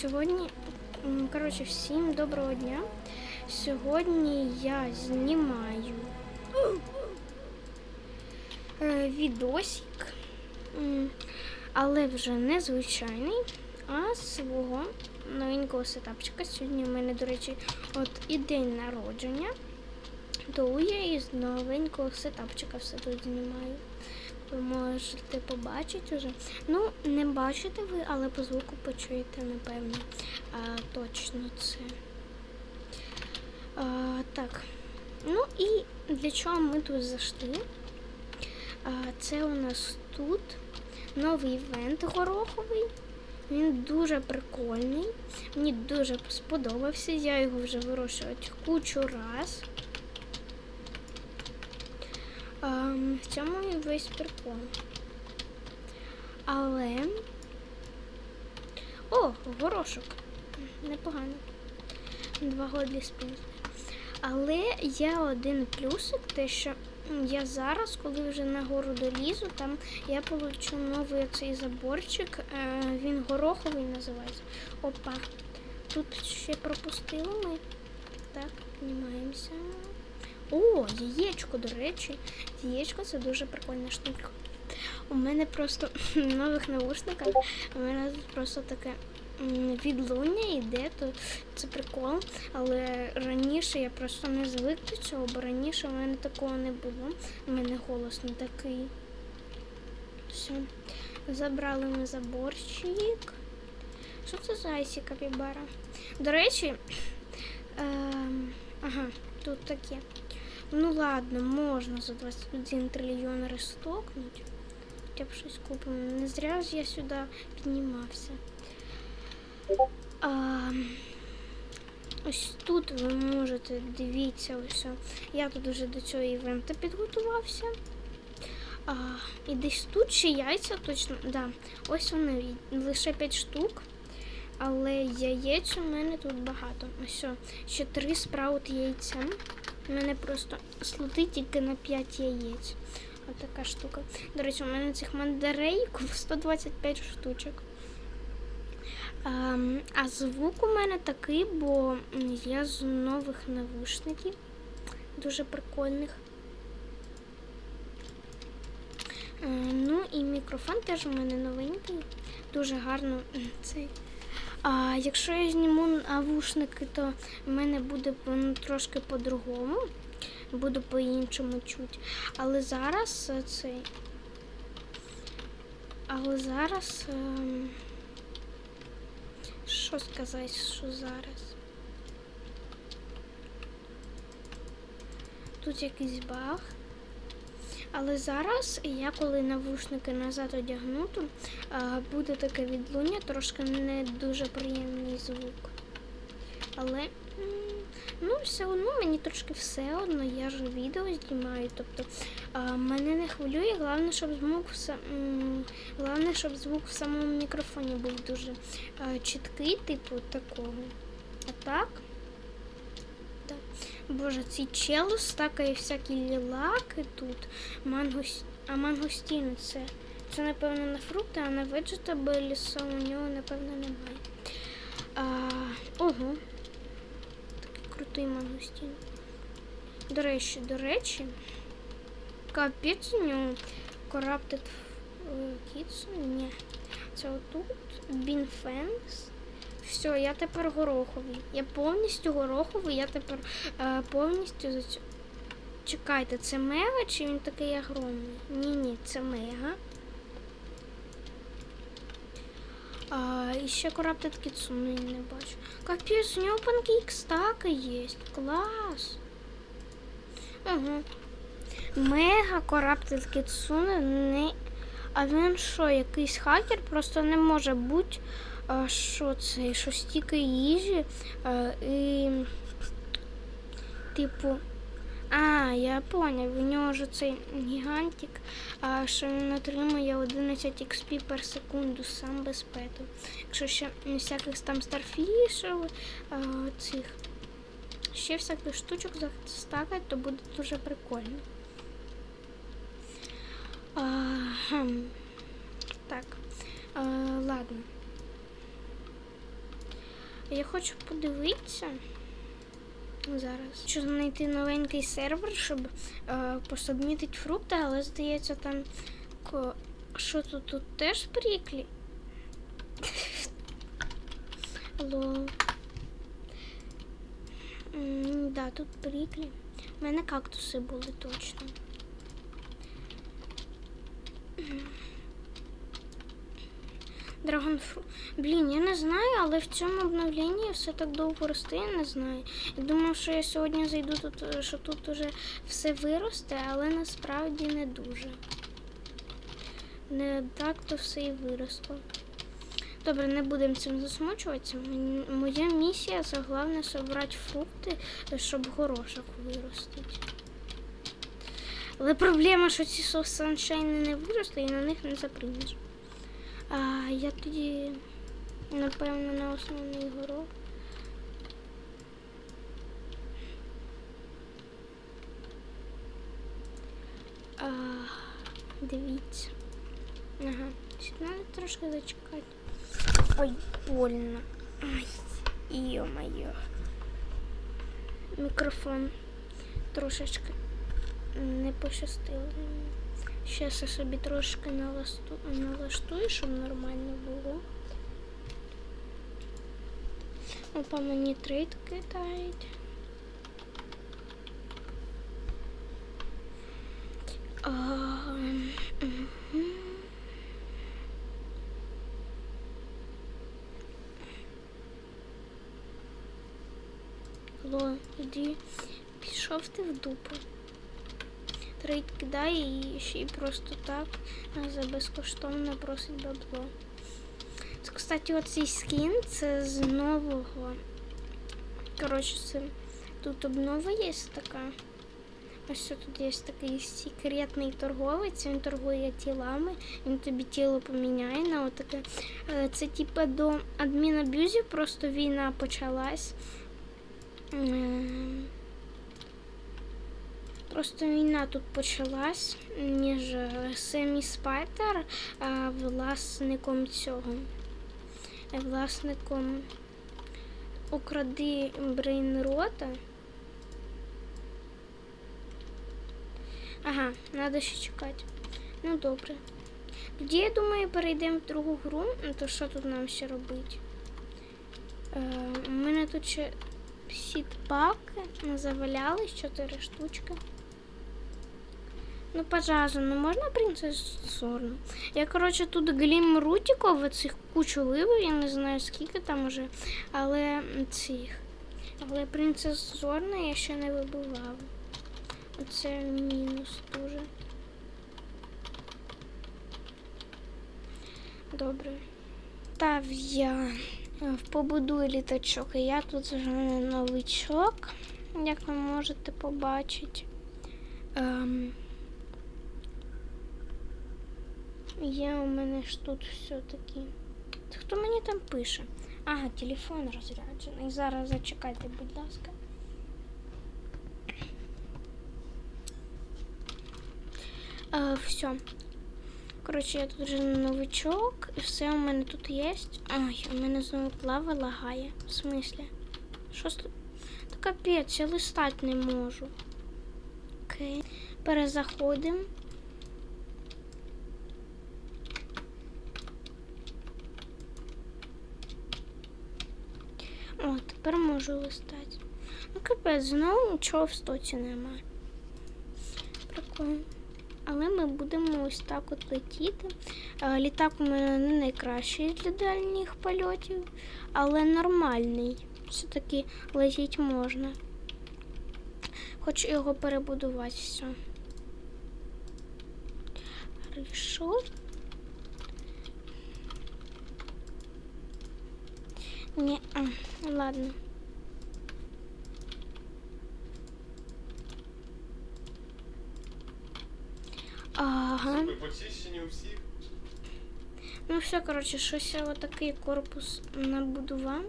Сьогодні, коротше, всім доброго дня. Сьогодні я знімаю е, відосик, але вже не звичайний, а свого новенького сетапчика. Сьогодні у мене, до речі, от і день народження. То я із новенького сетапчика все тут знімаю. Ви можете побачити вже. Ну, не бачите ви, але по звуку почуєте, напевно. А, точно це. А, так. Ну і для чого ми тут зайшли? А, це у нас тут новий івент гороховий. Він дуже прикольний. Мені дуже сподобався. Я його вже вирощувати кучу раз. Ем, в цьому весь прикол. Але. О, горошок. Непогано. Два годлі спінзи. Але є один плюсик, те, що я зараз, коли вже на гору долізу, там я получу новий цей заборчик. Е, він гороховий називається. Опа. Тут ще пропустили ми. Так, піднімаємося. О, яєчко, до речі. Яєчко це дуже прикольна штука. У мене просто в нових навушниках, у мене просто таке відлуння йде, то це прикол. Але раніше я просто не звик до цього, бо раніше у мене такого не було. У мене голос не такий. Все. Забрали ми заборчик. Що це за Айсі Капібара? До речі, ем, ага, тут таке. Ну ладно, можна за 21 трильйон розтокнути. Хоча б щось купимо. Не зря ж я сюди піднімався. А, ось тут ви можете, дивіться, ось. Я тут вже до цього івента підготувався. А, і десь тут ще яйця точно. Да, ось вони лише 5 штук. Але яєць у мене тут багато. Ось ще три спраут яйця. У мене просто слоти тільки на 5 яєць. Ось така штука. До речі, у мене цих мандарейків 125 штучок. А, а звук у мене такий, бо я з нових навушників. Дуже прикольних. Е, Ну і мікрофон теж у мене новенький. Дуже гарно цей. А якщо я зніму навушники, то в мене буде воно трошки по-другому. Буду по-іншому чути. Але зараз е, цей. Але зараз. ем, Що сказати, що зараз? Тут якийсь баг. Але зараз я коли навушники назад одягну, то буде таке відлуння, трошки не дуже приємний звук. Але ну, все одно мені трошки все одно, я ж відео знімаю. Тобто мене не хвилює, головне, щоб звук головне, щоб звук в самому мікрофоні був дуже чіткий, типу такого. А так. Так. Боже, ці челус стакає всякі лілаки тут. Мангос... А мангостіни це. Це, напевно, на фрукти, а на vegetable у нього, напевно, немає. А, ого. Такий крутий мангостін. До речі, до речі, капець у нього Corrupted е, Kids. Ні. Це отут. Бінфенс. Все, я тепер гороховий. Я повністю гороховий, я тепер е, повністю за цю. Чекайте, це мега чи він такий огромний? Ні, ні, це мега. А, і ще Kitsune я не бачу. Капець, у нього панкейк стака є. Клас. Угу. Мега Corrupted Kitsune не. А він що, якийсь хакер? Просто не може бути. А, що це? Що стільки їжі. А, і. Типу. А, я поняв, у нього ж цей гігантик, а що він отримує 11 XP per секунду сам без пету. Якщо ще всяких там старфішів, цих ще всяких штучок стакать, то буде дуже прикольно. А. Так, а, ладно. Я хочу подивитися зараз. Хочу знайти новенький сервер, щоб е, посубмітити фрукти, але здається, там що тут, тут теж пріклі? Лол. Да, тут пріклі. У мене кактуси були точно. Драгонфру. Блін, я не знаю, але в цьому обновленні все так довго росте, я не знаю. Я думав, що я сьогодні зайду тут, е, що тут уже все виросте, але насправді не дуже. Не так то все і виросло. Добре, не будемо цим засмучуватися. Моя місія це головне зібрати фрукти, щоб горошок виростить. Але проблема, що ці саншайни не виросли і на них не заприймеш. А я тоді, напевно, на основний горох. А, дивіться. Ага, ще треба трошки зачекати. Ой, больно. Ай, йо-моє. Мікрофон трошечки не пощастило. Щас я собі трошки наласту, налаштую, щоб нормально було. Опа, мені трейд кидають. А, мгм. Ло, іди, пішов ти в дупу. Трейд кидає і ще й просто так за безкоштовно просить бабло. Це, кстати, оцей скін це з нового. Коротше, це тут обнова є така. Ось тут є такий секретний торговець, він торгує тілами, він тобі тіло поміняє на отаке. Е, Це типа до адмінабюзів, просто війна почалась. Просто війна тут почалась між е, Семі Спайтер власником цього. е, Власником укради Брейнрота. Ага, треба ще чекати. Ну добре. Тоді, я думаю, перейдемо в другу гру. Ну, То що тут нам ще робити? Е, у мене тут ще сітпаки завалялись, 4 штучки. Ну, пожалуйста, ну можна принцесу Зорну? Я, коротше, тут глім рутиков, цих кучу вивів, я не знаю скільки там уже, але цих. Але принцесу Зорна я ще не вибивала. Оце мінус дуже. Добре. Став я е, побудую літачок, і я тут вже новичок, як ви можете побачити. Ем, є у мене ж тут все-таки. Хто мені там пише? Ага, телефон розряджений. Зараз зачекайте, будь ласка. Е, все. Коротше, я тут вже новичок, і все у мене тут є. Ой, у мене знову лава лагає. В смислі? Що з... Та капець, я листати не можу. Окей. Перезаходимо. О, тепер можу листати. Ну, капець, знову нічого в стоці немає. Прикольно. Але ми будемо ось так от летіти. Літак у мене не найкращий для дальніх польотів, але нормальний. Все-таки летіти можна. Хочу його перебудувати все. Хорошо. Ні, а, ладно. Ага. Зуби почищені у всіх. Ну все, коротше, щось я отакий корпус набудував.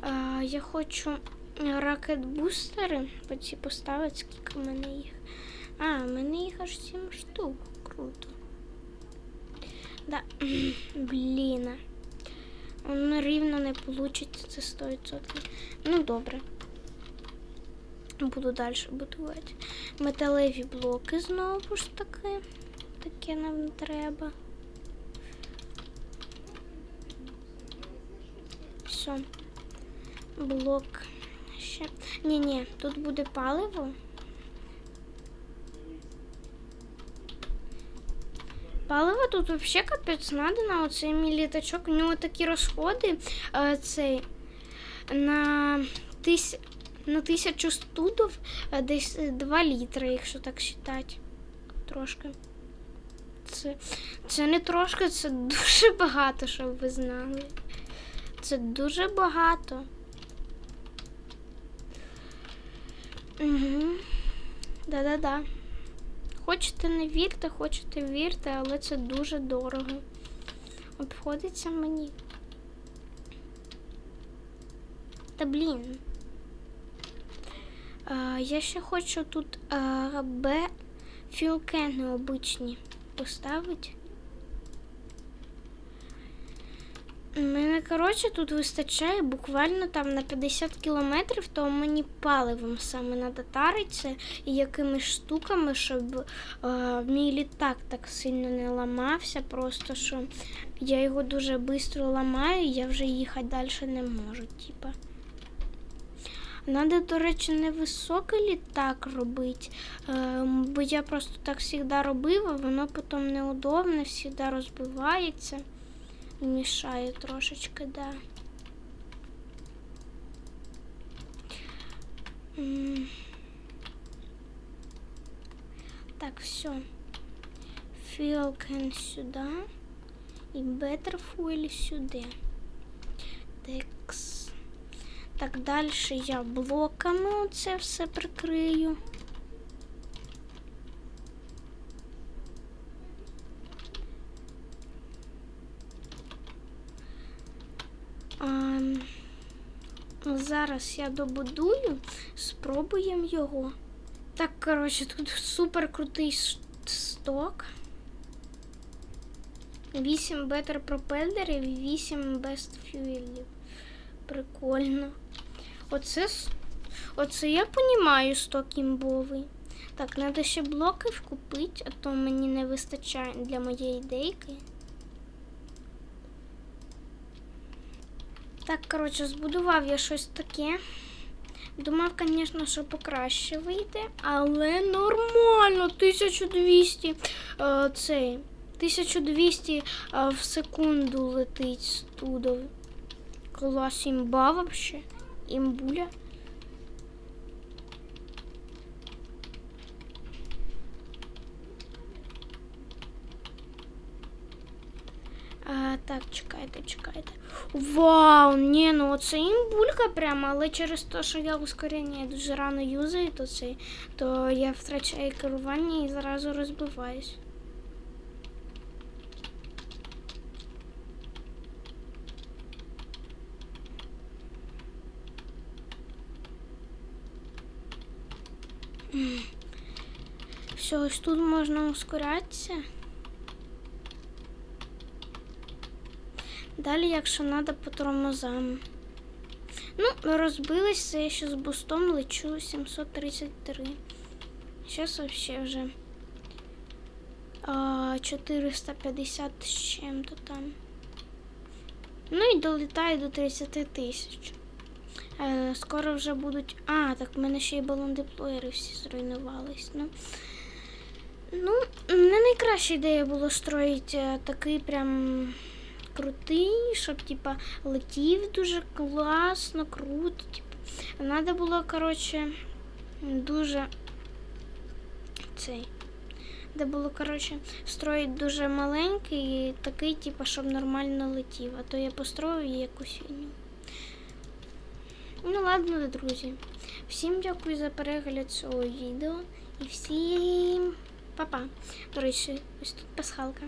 А, я хочу ракет-бустери оці поставити, скільки в мене їх. А, в мене їх аж 7 штук. Круто. Да. Блін. Воно рівно не вийде, це 100%. Ну, добре. Буду далі будувати. Металеві блоки знову ж таки. Таке нам треба. Все. Блок. Ще. Ні-ні, тут буде паливо. Паливо тут взагалі капець надо на оцей мій літачок. У нього такі розходи. е, цей на тис... на тисячу студів е, десь 2 літри, якщо так вважати. Трошки. Це, це не трошки, це дуже багато, щоб ви знали. Це дуже багато. Угу. Да-да-да. Хочете не вірте, хочете вірте, але це дуже дорого. Обходиться мені. Та блін. А, я ще хочу тут а, Б філкени обичні поставити. У мене, коротше, тут вистачає буквально там на 50 кілометрів, то мені паливом саме треба таритися і якимись штуками, щоб е, мій літак так сильно не ламався, просто що я його дуже швидко ламаю, і я вже їхати далі не можу. Типа. Надо, до речі, не високий літак робити, е, бо я просто так завжди а воно потім неудобно, завжди розбивається. Мішає трошечки, да. Так, все. Філкен сюди. І Betterfuel сюди. Текс. Так, далі я блоками це все прикрию. А, зараз я добудую, спробуємо його. Так, коротше, тут супер крутий сток. 8 бетер пропелерів і 8 best fuelів. Прикольно. Оце, оце я понімаю сток імбовий. Так, треба ще блоки купити, а то мені не вистачає для моєї ідейки. Так, коротше, збудував я щось таке. Думав, звісно, що покраще вийде, але нормально, 1200 е, цей. 1200 е, в секунду летить студов. Клас імба взагалі, Імбуля. А, так, чекайте, чекайте. Вау, ні, ну оце імбулька прямо, але через те, що я ускорення дуже рано юзаю, то це, то я втрачаю керування і зразу розбиваюсь. Все, ось тут можна ускорятися. Далі, якщо треба, по тормозам. Ну, розбилися, я ще з бустом лечу 733. Зараз вообще вже а, 450 з чим-то там. Ну і долітаю до 30 тисяч. Е, скоро вже будуть. А, так в мене ще й балон деплоєри всі зруйнувались. Ну, ну не найкраща ідея було строїти е, такий прям крутий, щоб типа летів дуже класно, круто. Типу. Надо було, коротше, дуже цей. Де було, коротше, строїти дуже маленький, і такий, типу, щоб нормально летів. А то я построю якусь фігню. Ну ладно, друзі. Всім дякую за перегляд цього відео. І всім па-па. До речі, ось тут пасхалка.